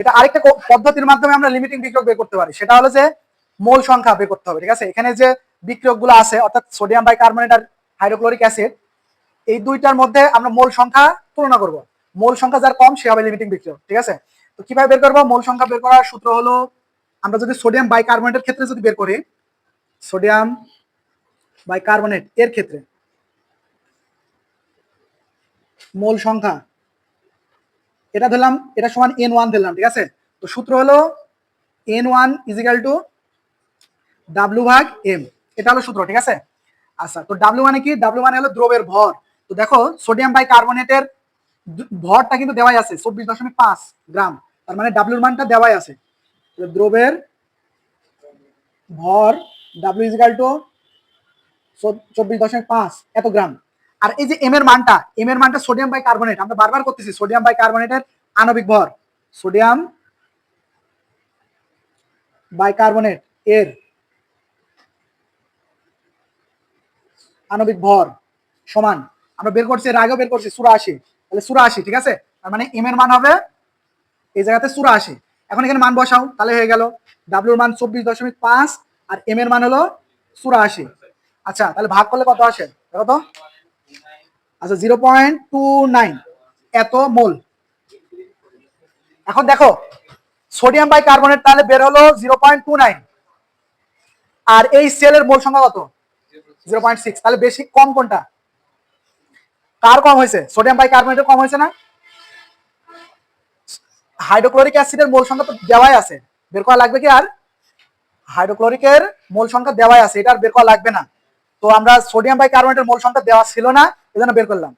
এটা আরেকটা পদ্ধতির মাধ্যমে আমরা লিমিটিং বিক্রিয়ক বের করতে পারি। সেটা হলো যে মোল সংখ্যা বের করতে হবে, ঠিক আছে? এখানে যে বিক্রিয়কগুলো আছে, অর্থাৎ সোডিয়াম বাইকার্বনেট আর হাইড্রোক্লোরিক অ্যাসিড এই দুইটার মধ্যে আমরা মোল সংখ্যা তুলনা করব। মোল সংখ্যা যার কম, সে হবে লিমিটিং বিক্রিয়ক ঠিক আছে? তো কীভাবে বের করব? মোল সংখ্যা বের করার সূত্র হলো, আমরা যদি সোডিয়াম বাইকার্বনেটের ক্ষেত্রে যদি বের করি সোডিয়াম বাইকার্বনেট এর ক্ষেত্রে মোল সংখ্যা এটা ধরলাম, এটা সমান এন ওয়ান ধরলাম, ঠিক আছে? তো সূত্র হলো N one equal to W ভাগ এম এটা হলো সূত্র, ঠিক আছে? আচ্ছা তো ডাব্লু মানে কি? ডাব্লু মানে হলো দ্রবের ভর। তো দেখো সোডিয়াম বাই কার্বনেটের ভরটা কিন্তু দেওয়াই আছে, চব্বিশ দশমিক পাঁচ গ্রাম। তার মানে ডাব্লুর মানটা দেওয়াই আছে। দ্রবের ভর ডাব্লু ইজিক্যাল টু চব্বিশ দশমিক পাঁচ, এত গ্রাম। আর এই যে এম এর মানটা এম এর মানটা সোডিয়াম বাই কার্বনেট আমরা বারবার করতেছি সোডিয়াম বাই কার্বনেটের আণবিক ভর। সোডিয়াম বাইকার্বনেট এর আণবিক ভর সমান। আমরা বের করছি, এর আগেও বের করছি, চুরাশি। তাহলে চুরাশি, ঠিক আছে? তার মানে এম এর মান হবে এই জায়গাতে চুরাশি। এখন এখানে মান বসাও, তাহলে হয়ে গেল ডাব্লিউর মান চব্বিশ দশমিক পাঁচ আর এম এর মান হলো চুরাশি। আচ্ছা তাহলে ভাগ করলে কত আসে? দেখো তো। আচ্ছা জিরো পয়েন্ট টু নাইন এত মোল। এখন দেখো সোডিয়াম বাই কার্বনেট তাহলে বের হলো জিরো পয়েন্ট টু নাইন আর এই সেলের মোল সংখ্যা কত? জিরো পয়েন্ট সিক্স তাহলে বেশি কম কোনটা? কার কম হয়েছে? সোডিয়াম বাই কার্বনেটের কম হয়েছে না? হাইড্রোক্লোরিক অ্যাসিডের মোল সংখ্যা তো দেওয়াই আছে। বের করা লাগবে কি আর? হাইড্রোক্লোরিকের মোল সংখ্যা দেওয়াই আছে। এটা আর বের করা লাগবে না। তো আমরা সোডিয়াম বাই কার্বনেটের মোল সংখ্যা দেওয়া ছিল না। এজন্য বের করলাম।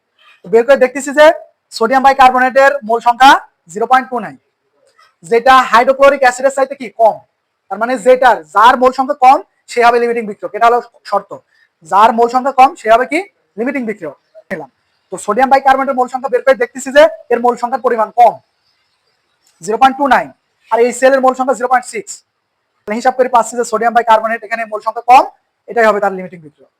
বের করে দেখতেছি যে সোডিয়াম বাই কার্বনেটের মোল সংখ্যা জিরো পয়েন্ট টু নাইন যেটা হাইড্রোক্লোরিক অ্যাসিডের চাইতে কি কম? তার মানে যেটার, যার মোল সংখ্যা কম, সে হবে লিমিটিং বিক্রিয়ক। এটা হলো শর্ত। যার মোল সংখ্যা কম, সে হবে কি লিমিটিং বিক্রিয়ক। নিলাম। তো সোডিয়াম বাই কার্বনেটের মোল সংখ্যা বের করে দেখতেছি যে এর মোল সংখ্যার পরিমাণ কম। জিরো পয়েন্ট টু নাইন আর এই সেলের মোল সংখ্যা জিরো পয়েন্ট সিক্স হিসাব করে পাচ্ছি যে সোডিয়াম বাই কার্বনেট এখানে মোল সংখ্যা কম, এটাই হবে তার লিমিটিং বিক্রিয়ক।